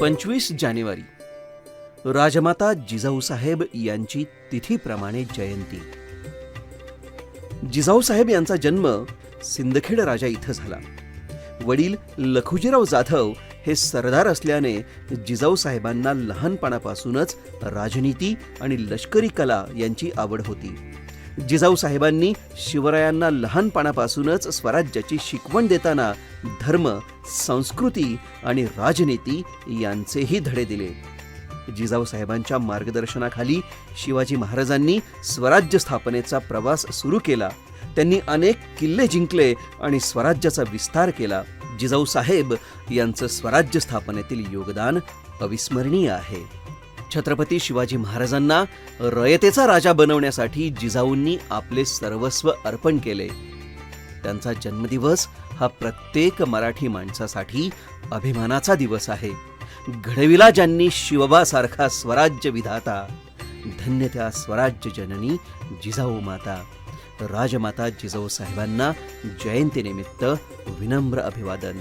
पंचवीस जानेवारी. राजमाता जिजाऊसाहेब यांची तिथीप्रमाणे जयंती. जिजाऊसाहेब यांचा जन्म सिंदखेड राजा इथं झाला. वडील लखुजीराव जाधव हे सरदार असल्याने जिजाऊसाहेबांना लहानपणापासूनच राजनीती आणि लष्करी कला यांची आवड होती. जिजाऊसाहेबांनी शिवरायांना लहानपणापासूनच स्वराज्याची शिकवण देताना धर्म संस्कृती आणि राजनीती यांचेही धडे दिले. जिजाऊसाहेबांच्या मार्गदर्शनाखाली शिवाजी महाराजांनी स्वराज्य स्थापनेचा प्रवास सुरू केला. त्यांनी अनेक किल्ले जिंकले आणि स्वराज्याचा विस्तार केला. जिजाऊसाहेब यांचं स्वराज्य स्थापनेतील योगदान अविस्मरणीय आहे. छत्रपती शिवाजी महाराजांना रयतेचा राजा बनवण्यासाठी जिजाऊंनी आपले सर्वस्व अर्पण केले. त्यांचा जन्मदिवस हा प्रत्येक मराठी माणसासाठी अभिमानाचा दिवस आहे. घडविला ज्यांनी शिवबासारखा स्वराज्य विधाता धन्य त्या स्वराज्य जननी जिजाऊ माता. राजमाता जिजाऊ साहेबांना जयंतीनिमित्त विनम्र अभिवादन.